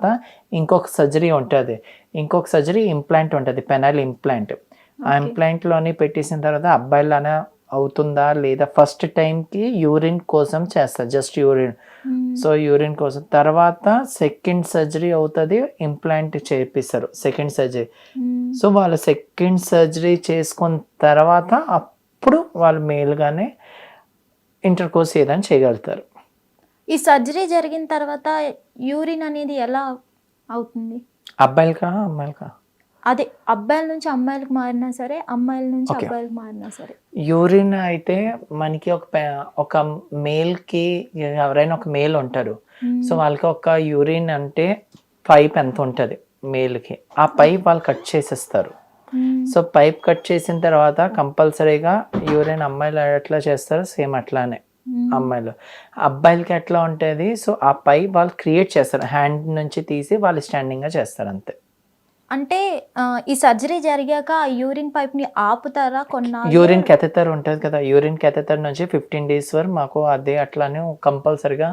తర్వాత ఇంకొక సర్జరీ ఉంటుంది. ఇంకొక సర్జరీ ఇంప్లాంట్ ఉంటుంది పెనల్ ఇంప్లాంట్. ఆ ఇంప్లాంట్లోని పెట్టేసిన తర్వాత అబ్బాయిలానే అవుతుందా లేదా? ఫస్ట్ టైంకి యూరిన్ కోసం చేస్తారు జస్ట్ యూరిన్. సో యూరిన్ కోసం. తర్వాత సెకండ్ సర్జరీ అవుతుంది ఇంప్లాంట్ చేపిస్తారు సెకండ్ సర్జరీ. సో వాళ్ళు సెకండ్ సర్జరీ చేసుకున్న తర్వాత అప్పుడు వాళ్ళు మేలుగానే ఇంటర్ కోర్స్ ఏదైనా చేయగలుగుతారు. ఈ సర్జరీ జరిగిన తర్వాత యూరిన్ అనేది ఎలా అవుతుంది? అబ్బాయిలకా అమ్మాయిలకా? అదే అబ్బాయిల నుంచి అమ్మాయిలకు మారినా సరే అమ్మాయిల నుంచి Okay. అబ్బాయిలకు మారినా సరే. యూరిన్ అయితే మనకి ఒక ఒక మేల్కి ఎవరైనా ఒక మేల్ ఉంటారు. సో వాళ్ళకి ఒక యూరిన్ అంటే పైప్ ఎంత ఉంటుంది మేల్కి? ఆ పైప్ వాళ్ళు కట్ చేసేస్తారు. సో పైప్ కట్ చేసిన తర్వాత కంపల్సరీగా యూరిన్ అమ్మాయిలు ఎట్లా చేస్తారో సేమ్ అట్లానే. అమ్మాయిలు. అబ్బాయిలకి ఎట్లా ఉంటుంది? సో ఆ పైప్ వాళ్ళు క్రియేట్ చేస్తారు. హ్యాండ్ నుంచి తీసి వాళ్ళు స్టాండింగ్గా చేస్తారు అంతే. అంటే ఈ సర్జరీ జరిగాక ఆ యూరిన్ పైప్ని ఆపుతారా కొన్నా యూరిన్ కెథెటర్ ఉంటుంది కదా యూరిన్ కెథెటర్ నుంచి ఫిఫ్టీన్ డేస్ వరకు మాకు అదే అట్లానే కంపల్సరిగా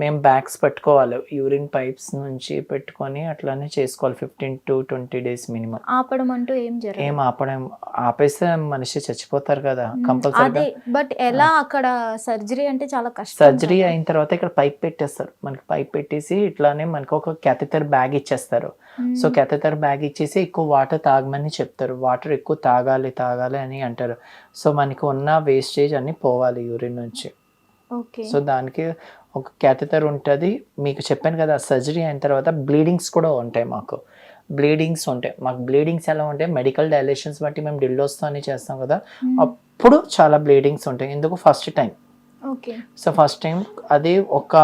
మేము బ్యాగ్స్ పెట్టుకోవాలి. యూరిన్ పైప్స్ నుంచి పెట్టుకొని అట్లానే చేసుకోవాలి. Fifteen to twenty days minimum ఆపడం అంటూ ఏం జరగదు. ఏం ఆపడం? ఆపేస్తే మనిషి చచ్చిపోతారు కదా అదే బట్ ఎలా అక్కడ సర్జరీ అంటే చాలా కష్టం సర్జరీ. అయిన తర్వాత ఇక్కడ పైప్ పెట్టేస్తారు. మనకి పైప్ పెట్టేసి ఇట్లానే మనకి ఒక క్యాథెటర్ బ్యాగ్ ఇచ్చేస్తారు. సో క్యాథెటర్ బ్యాగ్ ఇచ్చేసి ఎక్కువ వాటర్ తాగమని చెప్తారు. వాటర్ ఎక్కువ తాగాలి తాగాలి అని అంటారు. సో మనకి ఉన్న వేస్టేజ్ అన్ని పోవాలి యూరిన్ నుంచి. ఓకే. సో దానికి ఒక క్యాథెటర్ ఉంటుంది. మీకు చెప్పాను కదా సర్జరీ అయిన తర్వాత బ్లీడింగ్స్ కూడా ఉంటాయి మాకు. బ్లీడింగ్స్ ఉంటాయి. మాకు బ్లీడింగ్స్ ఎలా ఉంటాయి? మెడికల్ డైలేషన్స్ బట్టి మేము డిల్లోస్తో అని చేస్తాం కదా. అప్పుడు చాలా బ్లీడింగ్స్ ఉంటాయి. ఎందుకు first time okay. So first time అది ఒక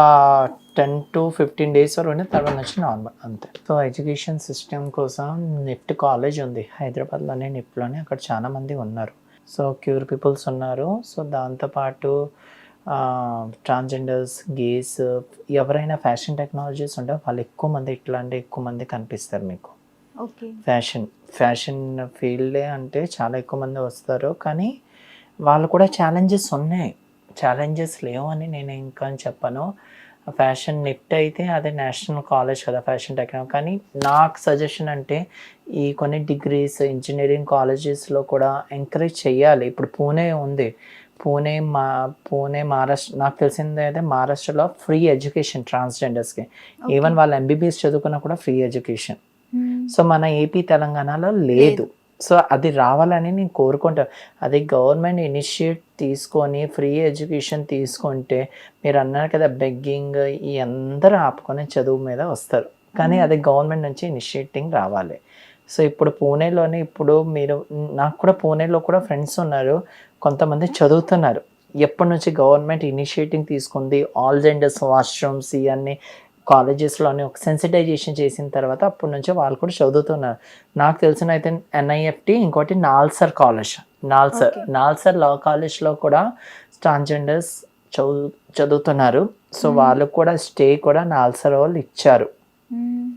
టెన్ టు ఫిఫ్టీన్ డేస్ వరకు ఉండి తర్వాత నుంచి నార్మల్ అంతే. సో ఎడ్యుకేషన్ సిస్టమ్ కోసం నిఫ్ట్ కాలేజ్ ఉంది. హైదరాబాద్లోనే నిఫ్ట్లోనే అక్కడ చాలా మంది ఉన్నారు. సో క్యూర్ పీపుల్స్ ఉన్నారు. సో దాంతోపాటు ట్రాన్స్జెండర్స్ గేస్ ఎవరైనా ఫ్యాషన్ టెక్నాలజీస్ ఉంటే వాళ్ళు ఎక్కువ మంది ఇట్లాంటి ఎక్కువ మంది కనిపిస్తారు మీకు. ఫ్యాషన్ ఫ్యాషన్ ఫీల్డే అంటే చాలా ఎక్కువ మంది వస్తారు. కానీ వాళ్ళు కూడా ఛాలెంజెస్ ఉన్నాయి. ఛాలెంజెస్ లేవు అని నేను ఇంకా చెప్పను. ఫ్యాషన్ నిఫ్ట్ అయితే అదే నేషనల్ కాలేజ్ కదా ఫ్యాషన్ టెక్నాలజీ కానీ నాకు సజెషన్ అంటే ఈ కొన్ని డిగ్రీస్ ఇంజనీరింగ్ కాలేజెస్లో కూడా ఎంకరేజ్ చేయాలి ఇప్పుడు పూణే ఉంది. పూణే మా పూణే మహారాష్ట్ర నాకు తెలిసింది అయితే మహారాష్ట్రలో ఫ్రీ ఎడ్యుకేషన్ ట్రాన్స్జెండర్స్కి ఈవెన్ వాళ్ళు ఎంబీబీఎస్ చదువుకున్నా కూడా ఫ్రీ ఎడ్యుకేషన్. సో మన ఏపీ తెలంగాణలో లేదు. సో అది రావాలని నేను కోరుకుంటాను అది గవర్నమెంట్ ఇనిషియేట్ తీసుకొని ఫ్రీ ఎడ్యుకేషన్ తీసుకుంటే మీరు అన్నారు కదా బెగ్గింగ్ ఈ అందరూ ఆపుకొని చదువు మీద వస్తారు. కానీ అది గవర్నమెంట్ నుంచి ఇనిషియేటింగ్ రావాలి. సో ఇప్పుడు పూణేలోనే ఇప్పుడు మీరు నాకు కూడా పూణేలో కూడా ఫ్రెండ్స్ ఉన్నారు కొంతమంది చదువుతున్నారు ఎప్పటి నుంచి గవర్నమెంట్ ఇనిషియేటింగ్ తీసుకుంది ఆల్ జెండర్స్ వాష్రూమ్స్ ఇవన్నీ కాలేజెస్లోని ఒక సెన్సిటైజేషన్ చేసిన తర్వాత అప్పటి నుంచి వాళ్ళు కూడా చదువుతున్నారు నాకు తెలిసిన అయితే ఎన్ఐఎఫ్టి ఇంకోటి నాల్సర్ కాలేజ్ నాల్సర్. నాల్సర్ లా కాలేజ్లో కూడా ట్రాన్స్జెండర్స్ చదువు చదువుతున్నారు సో Hmm. వాళ్ళకు కూడా స్టే కూడా నాల్సర్ వాళ్ళు ఇచ్చారు మ్మ్.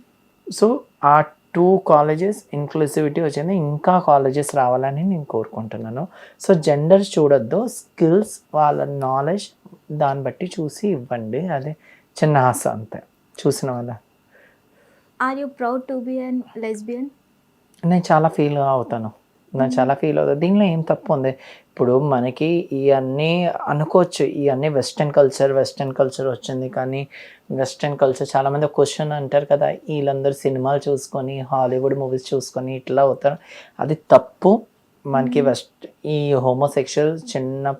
సో ఆ టూ కాలేజెస్ ఇంక్లూసివిటీ వచ్చింది. ఇంకా కాలేజెస్ రావాలని నేను కోరుకుంటున్నాను. సో జెండర్ చూడొద్దు. స్కిల్స్ వాళ్ళ నాలెడ్జ్ దాన్ని బట్టి చూసి ఇవ్వండి. అదే చిన్న ఆశ అంతే. చూసిన వాళ్ళ. Are you proud to be an lesbian నేను చాలా ఫీల్ అవుతాను. నేను చాలా ఫీల్ అవుతాను దీనిలో ఏం తప్పు ఉంది? ఇప్పుడు మనకి ఇవన్నీ అనుకోవచ్చు. ఇవన్నీ వెస్ట్రన్ కల్చర్ వెస్ట్రన్ కల్చర్ వచ్చింది కానీ వెస్ట్రన్ కల్చర్ చాలామంది క్వశ్చన్ అంటారు కదా వీళ్ళందరూ సినిమాలు చూసుకొని హాలీవుడ్ మూవీస్ చూసుకొని ఇట్లా అవుతారు. అది తప్పు. మనకి వెస్ట్ ఈ హోమోసెక్షువల్ చిన్న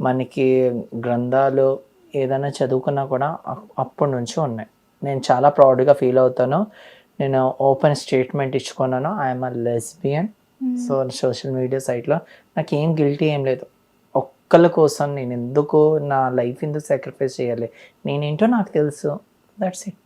మనకి గ్రంథాలు ఏదైనా చదువుకున్నా కూడా అప్- అప్పటి నుంచి ఉన్నాయి. నేను చాలా ప్రౌడ్గా ఫీల్ అవుతాను. నేను open statement ఇచ్చుకున్నాను. I'm a lesbian so social media సైట్లో నాకు ఏం గిల్టీ ఏం లేదు. ఒక్కళ్ళ కోసం నేను ఎందుకు నా లైఫ్ ఎందుకు సాక్రిఫైస్ చేయాలి. నేనేంటో నాకు తెలుసు. దట్స్ ఇట్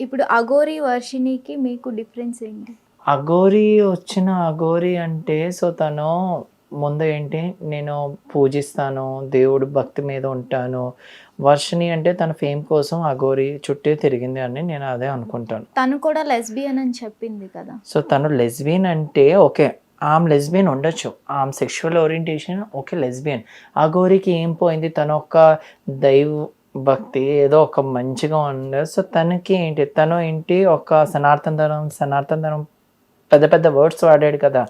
ఇప్పుడు అగోరి వర్షినికి మీకు డిఫరెన్స్ ఏంటి? అఘోరి వచ్చిన అఘోరి అంటే సో తను ముందు ఏంటి నేను పూజిస్తాను దేవుడు భక్తి మీద ఉంటాను. వర్షిని అంటే తన ఫేమ్ కోసం అఘోరి చుట్టే తిరిగింది అని నేను అదే అనుకుంటాను. తను కూడా లెస్బియన్ అని చెప్పింది కదా. సో తను లెస్బియన్ అంటే ఓకే ఆమె లెస్బియన్ ఉండొచ్చు. ఆమె సెక్షువల్ ఓరియంటేషన్ ఓకే లెస్బియన్. ఆ గోరికి ఏం పోయింది? తను ఒక దైవ భక్తి ఏదో ఒక మంచిగా ఉండే. సో తనకి ఏంటి? తను ఏంటి? ఒక సనాతన ధనం సనాతన ధనం పెద్ద పెద్ద వర్డ్స్ వాడాడు కదా.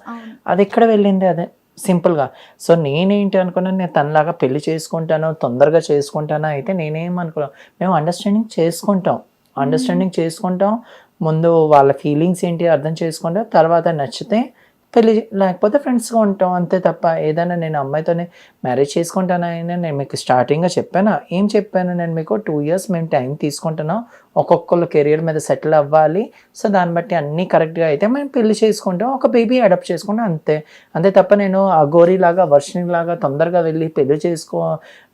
అది ఎక్కడ వెళ్ళింది? అదే సింపుల్గా. సో నేనేంటి అనుకున్నాను నేను తనలాగా పెళ్ళి చేసుకుంటాను తొందరగా చేసుకుంటాను అయితే నేనేం అనుకున్నాను మేము అండర్స్టాండింగ్ చేసుకుంటాం. అండర్స్టాండింగ్ చేసుకుంటాం. ముందు వాళ్ళ ఫీలింగ్స్ ఏంటి అర్థం చేసుకుంటాం. తర్వాత నచ్చితే పెళ్ళి లేకపోతే ఫ్రెండ్స్గా ఉంటాం అంతే తప్ప ఏదైనా నేను అమ్మాయితోనే మ్యారేజ్ చేసుకుంటానా అయినా నేను మీకు స్టార్టింగ్గా చెప్పానా? ఏం చెప్పాను? నేను మీకు టూ ఇయర్స్ మేము టైం తీసుకుంటున్నాం. ఒక్కొక్కళ్ళు కెరియర్ మీద సెటిల్ అవ్వాలి. సో దాన్ని బట్టి అన్నీ కరెక్ట్గా అయితే మేము పెళ్ళి చేసుకుంటాం. ఒక బేబీ అడాప్ట్ చేసుకుంటాం అంతే. అంతే తప్ప నేను అఘోరి లాగా వర్షిని లాగా తొందరగా వెళ్ళి పెళ్ళి చేసుకో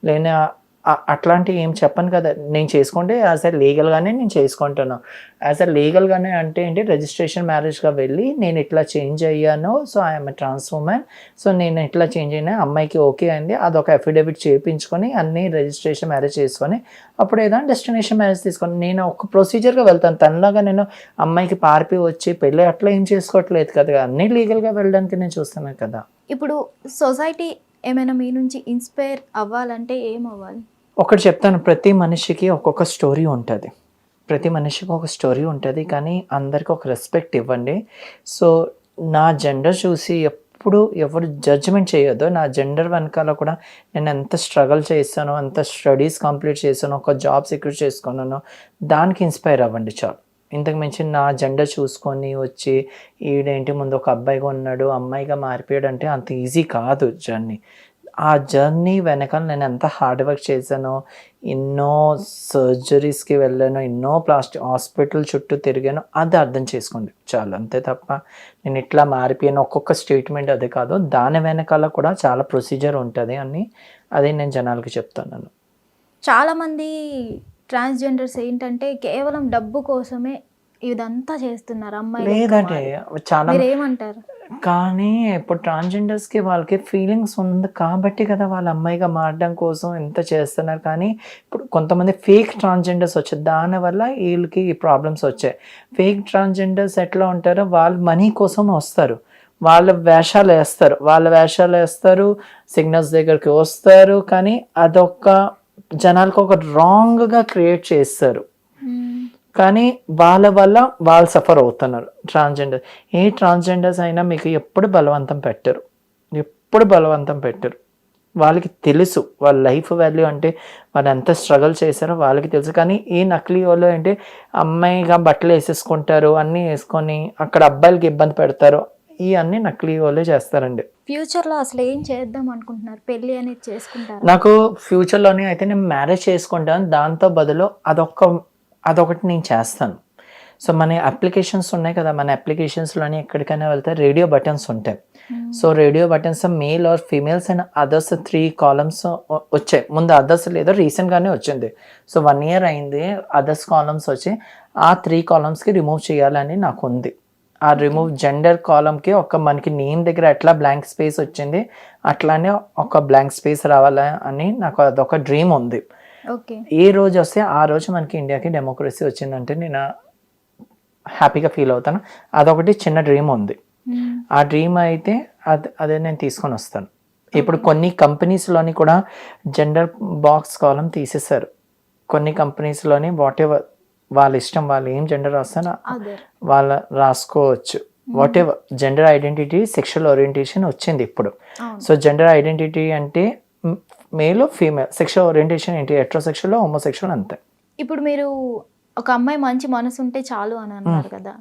లేని అట్లాంటివి ఏం చెప్పను కదా. నేను చేసుకుంటే యాజ్ ఎ లీగల్గానే నేను చేసుకుంటాను. యాజ్ ఎ లీగల్గానే అంటే ఏంటి రిజిస్ట్రేషన్ మ్యారేజ్గా వెళ్ళి నేను ఇట్లా చేంజ్ అయ్యాను so I'm trans woman so నేను ఇట్లా చేంజ్ అయినా అమ్మాయికి ఓకే అయింది అదొక అఫిడవిట్ చేయించుకొని అన్ని రిజిస్ట్రేషన్ మ్యారేజ్ చేసుకొని అప్పుడు ఏదైనా డెస్టినేషన్ మ్యారేజ్ తీసుకొని నేను ఒక ప్రొసీజర్గా వెళ్తాను. తనలాగా నేను అమ్మాయికి పార్పి వచ్చి పెళ్ళి అట్లా ఏం చేసుకోవట్లేదు కదా. అన్నీ లీగల్గా వెళ్ళడానికి నేను చూస్తున్నాను కదా. ఇప్పుడు సొసైటీ ఏమైనా మీ నుంచి ఇన్స్పైర్ అవ్వాలంటే ఏం అవ్వాలి ఒకటి చెప్తాను ప్రతి మనిషికి ఒక్కొక్క స్టోరీ ఉంటుంది. ప్రతి మనిషికి ఒక స్టోరీ ఉంటుంది కానీ అందరికి ఒక రెస్పెక్ట్ ఇవ్వండి. సో నా జెండర్ చూసి ఎప్పుడు ఎవరు జడ్జ్మెంట్ చేయొద్దు. నా జెండర్ వెనకాల కూడా నేను ఎంత స్ట్రగుల్ చేస్తానో ఎంత స్టడీస్ కంప్లీట్ చేశానో ఒక జాబ్ సెక్యూర్ చేసుకున్నానో దానికి ఇన్స్పైర్ అవ్వండి చాలు. ఇంతకు మించి నా జెండర్ చూసుకొని వచ్చి ఈడేంటి ముందు ఒక అబ్బాయిగా ఉన్నాడు అమ్మాయిగా మారిపోయాడు అంటే అంత ఈజీ కాదు జర్నీ. ఆ జర్నీ వెనకాల నేను ఎంత హార్డ్ వర్క్ చేశానో ఎన్నో సర్జరీస్కి వెళ్ళాను ఎన్నో ప్లాస్టిక్ హాస్పిటల్ చుట్టూ తిరిగాను అది అర్థం చేసుకోండి. చాలు అంతే తప్ప నేను ఇట్లా మారిపోయాను. ఒక్కొక్క స్టేట్మెంట్ అదే కాదు దాని వెనకాల కూడా చాలా ప్రొసీజర్ ఉంటుంది అని అది నేను జనాలకి చెప్తున్నాను. చాలామంది ట్రాన్స్జెండర్స్ ఏంటంటే కేవలం డబ్బు కోసమే ఇదంతా చేస్తున్నారు అమ్మాయి లేదంటే చాలా ఏమంటారు కానీ ఇప్పుడు ట్రాన్స్జెండర్స్కి వాళ్ళకి ఫీలింగ్స్ ఉంది కాబట్టి కదా వాళ్ళ అమ్మాయిగా మారడం కోసం ఎంత చేస్తున్నారు. కానీ ఇప్పుడు కొంతమంది ఫేక్ ట్రాన్స్జెండర్స్ వచ్చాయి దానివల్ల వీళ్ళకి ఈ ప్రాబ్లమ్స్ వచ్చాయి. ఫేక్ ట్రాన్స్జెండర్స్ ఎట్లా ఉంటారో? వాళ్ళు మనీ కోసం వస్తారు. వాళ్ళ వేషాలు వేస్తారు. వాళ్ళ వేషాలు వేస్తారు సిగ్నల్స్ దగ్గరికి వస్తారు. కానీ అదొక జనాలకు ఒక రాంగ్గా క్రియేట్ చేస్తారు. కానీ వాళ్ళ వల్ల వాళ్ళు సఫర్ అవుతున్నారు. ట్రాన్స్జెండర్ ఏ ట్రాన్స్జెండర్స్ అయినా మీకు ఎప్పుడు బలవంతం పెట్టరు. ఎప్పుడు బలవంతం పెట్టరు. వాళ్ళకి తెలుసు వాళ్ళ లైఫ్ వాల్యూ అంటే వాళ్ళు ఎంత స్ట్రగుల్ చేశారో వాళ్ళకి తెలుసు. కానీ ఈ నకిలీ వాళ్ళు అంటే అమ్మాయిగా బట్టలు వేసేసుకుంటారు అన్నీ వేసుకొని అక్కడ అబ్బాయిలకి ఇబ్బంది పెడతారు. ఈ అన్ని నకిలీ వాళ్ళే చేస్తారండి. ఫ్యూచర్లో అసలు ఏం చేద్దాం అనుకుంటున్నారు? పెళ్ళి అనేది చేసుకుంటారు? నాకు ఫ్యూచర్లోనే అయితే నేను మ్యారేజ్ చేసుకుంటాను. దాంతో బదులు అదొక అదొకటి నేను చేస్తాను. సో మన అప్లికేషన్స్ ఉన్నాయి కదా మన అప్లికేషన్స్లోని ఎక్కడికైనా వెళ్తే రేడియో బటన్స్ ఉంటాయి. So radio buttons male or females and others three columns వచ్చాయి. ముందు అదర్స్ లేదో రీసెంట్గానే వచ్చింది. సో వన్ ఇయర్ అయింది అదర్స్ కాలమ్స్ వచ్చి ఆ త్రీ కాలమ్స్కి రిమూవ్ చేయాలని నాకు ఉంది. ఆ రిమూవ్ జెండర్ కాలమ్కి ఒక మనకి నేమ్ దగ్గర ఎట్లా బ్లాంక్ స్పేస్ వచ్చింది అట్లానే ఒక బ్లాంక్ స్పేస్ రావాలా అని నాకు అదొక డ్రీమ్ ఉంది. ఏ రోజు వస్తే ఆ రోజు మనకి ఇండియాకి డెమోక్రసీ వచ్చిందంటే నేను హ్యాపీగా ఫీల్ అవుతాను. అదొకటి చిన్న డ్రీమ్ ఉంది. ఆ డ్రీమ్ అయితే అది అదే నేను తీసుకొని వస్తాను. ఇప్పుడు కొన్ని కంపెనీస్లోని కూడా జెండర్ బాక్స్ కాలం తీసేశారు. కొన్ని కంపెనీస్లోని వాట్ ఎవర్ వాళ్ళ ఇష్టం వాళ్ళు ఏం జెండర్ రాస్తారో వాళ్ళ రాసుకోవచ్చు. Whatever gender identity sexual orientation వచ్చింది ఇప్పుడు. సో జెండర్ ఐడెంటిటీ అంటే మేల్ ఫీమేల్ సెక్షువల్ ఓరియంటేషన్ ఏంటి? హెట్రోసెక్షువల్ హోమోసెక్షువల్ అంతే. ఇప్పుడు మీరు ఒక అమ్మాయి మంచి మనసు ఉంటే చాలు అని అన్నారు కదా.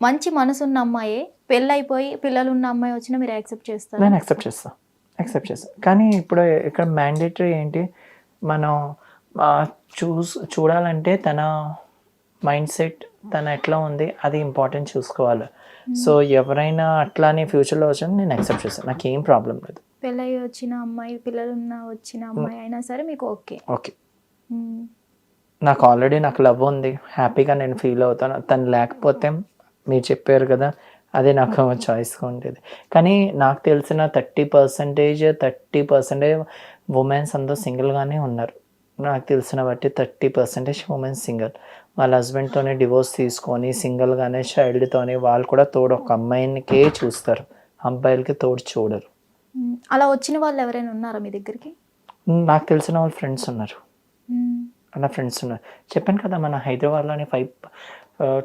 మంచి మనసు ఉన్న అమ్మాయే పెళ్ళైపోయి పిల్లలు ఉన్న అమ్మాయి వచ్చినా మీరు యాక్సెప్ట్ చేస్తారు? నేను యాక్సెప్ట్ చేస్తాను యాక్సెప్ట్ చేస్తాను కానీ ఇప్పుడు ఇక్కడ మ్యాండేటరీ ఏంటి? మనం చూస్ చూడాలంటే తన మైండ్ సెట్ తన ఎట్లా ఉంది అది ఇంపార్టెంట్ చూసుకోవాలి. సో ఎవరైనా అట్లానే ఫ్యూచర్లో వచ్చినా నేను యాక్సెప్ట్ చేస్తాను నాకు ఏం ప్రాబ్లం లేదు. పెళ్ళై వచ్చిన అమ్మాయి పిల్లలు ఉన్న వచ్చిన అమ్మాయి అయినా సరే మీకు ఓకే. ఓకే. నాకు ఆల్రెడీ నాకు లవ్ ఉంది. హ్యాపీగా నేను ఫీల్ అవుతాను. తను లేకపోతే మీరు చెప్పారు కదా అదే నాకు చాయిస్గా ఉండేది. కానీ నాకు తెలిసిన thirty percentage thirty percentage womens అందరూ సింగిల్గానే ఉన్నారు. నాకు తెలిసిన బట్టి థర్టీ పర్సెంటేజ్ ఉమెన్స్ సింగిల్ వాళ్ళ హస్బెండ్తోనే డివోర్స్ తీసుకొని సింగిల్గానే చైల్డ్తోనే వాళ్ళు కూడా తోడు ఒక అమ్మాయినికే చూస్తారు. అబ్బాయిలకి తోడు చూడరు. అలా వచ్చిన వాళ్ళు ఎవరైనా ఉన్నారా మీ దగ్గరికి? నాకు తెలిసిన వాళ్ళ ఫ్రెండ్స్ ఉన్నారు. నా ఫ్రెండ్స్ ఉన్నారు. చెప్పాను కదా మన హైదరాబాద్లోనే five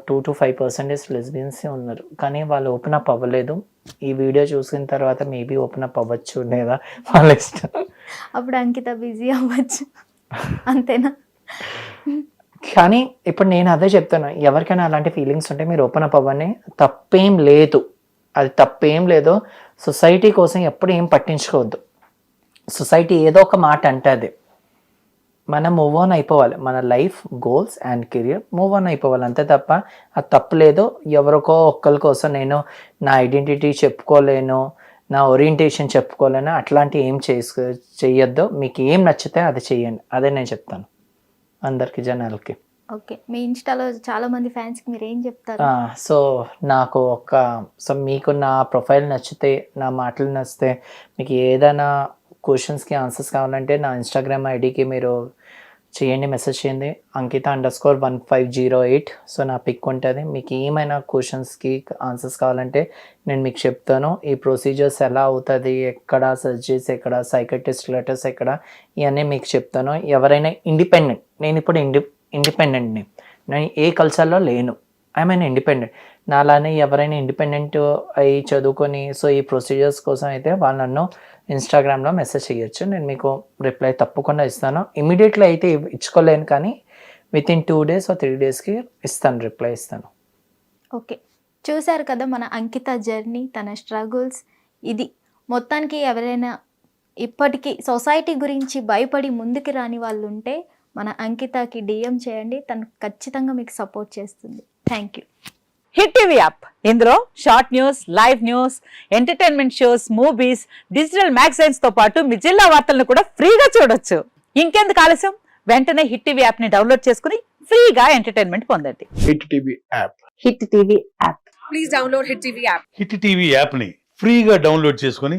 two to five percentage లెస్బియన్సే ఉన్నారు. కానీ వాళ్ళు ఓపెన్ అప్ అవ్వలేదు. ఈ వీడియో చూసిన తర్వాత మేబీ ఓపెన్ అప్ అవ్వచ్చు లేదా? వాళ్ళ ఇష్టం. అప్పుడు అంకిత బిజీ అవ్వచ్చు. అంతేనా? కానీ ఇప్పుడు నేను అదే చెప్తాను ఎవరికైనా అలాంటి ఫీలింగ్స్ ఉంటే మీరు ఓపెన్ అప్ అవ్వని తప్పేం లేదు. అది తప్పేం లేదు. సొసైటీ కోసం ఎప్పుడు ఏం పట్టించుకోవద్దు. సొసైటీ ఏదో ఒక మాట అంటుంది మనం మూవ్ ఆన్ అయిపోవాలి. మన life goals and career move on అయిపోవాలి. అంతే తప్ప అది తప్పలేదు ఎవరికో ఒక్కరి కోసం నేను నా ఐడెంటిటీ చెప్పుకోలేను నా ఓరియంటేషన్ చెప్పుకోలేను. అట్లాంటి ఏం చేసుకో చేయొద్దు మీకు ఏం నచ్చితే అది చేయండి అదే నేను చెప్తాను. అందరికి జనాలకి. ఓకే. మీ ఇన్స్టాలో చాలా మంది ఫ్యాన్స్కి మీరు ఏం చెప్తారు సో నాకు ఒక సో మీకు నా ప్రొఫైల్ నచ్చితే నా మాటలు నచ్చితే మీకు ఏదైనా క్వశ్చన్స్కి ఆన్సర్స్ కావాలంటే నా ఇన్స్టాగ్రామ్ ఐడికి మీరు చేయండి మెసేజ్ చేయండి. Ankita underscore one five zero eight. So నా పిక్ ఉంటుంది. మీకు ఏమైనా క్వశ్చన్స్కి ఆన్సర్స్ కావాలంటే నేను మీకు చెప్తాను. ఈ ప్రొసీజర్స్ ఎలా అవుతుంది ఎక్కడ సర్జరీస్ ఎక్కడ సైకటిస్ట్ లెటర్స్ ఎక్కడ ఇవన్నీ మీకు చెప్తాను. ఎవరైనా ఇండిపెండెంట్ నేను ఇప్పుడు ఇండి ఇండిపెండెంట్ని నేను ఏ కల్చర్లో లేను. ఐ మీన్ ఇండిపెండెంట్ నాలానే ఎవరైనా ఇండిపెండెంట్ అయ్యి చదువుకొని సో ఈ ప్రొసీజర్స్ కోసం అయితే వాళ్ళు నన్ను ఇన్స్టాగ్రామ్లో మెసేజ్ చేయొచ్చు. నేను మీకు రిప్లై తప్పకుండా ఇస్తాను. ఇమీడియట్లీ అయితే ఇచ్చుకోలేను కానీ within two days three డేస్కి ఇస్తాను రిప్లై ఇస్తాను. ఓకే. చూశారు కదా మన అంకిత జర్నీ తన స్ట్రగుల్స్ ఇది మొత్తానికి ఎవరైనా ఇప్పటికీ సొసైటీ గురించి భయపడి ముందుకు రాని వాళ్ళు ఉంటే మన అంకితకి డిఎం చేయండి. తను ఖచ్చితంగా మీకు సపోర్ట్ చేస్తుంది. Thank you Hit TV app ఇందులో short news live news entertainment shows movies digital మ్యాగజైన్స్తో పాటు మీ జిల్లా వార్తలను కూడా ఫ్రీగా చూడొచ్చు. ఇంకెందుకు ఆలస్యం? వెంటనే హిట్ టీవీ యాప్ని డౌన్లోడ్ చేసుకుని ఫ్రీగా ఎంటర్టైన్మెంట్ పొందండి. Hit TV app Hit TV app please download Hit TV app. Hit TV యాప్ని ఫ్రీగా డౌన్లోడ్ చేసుకొని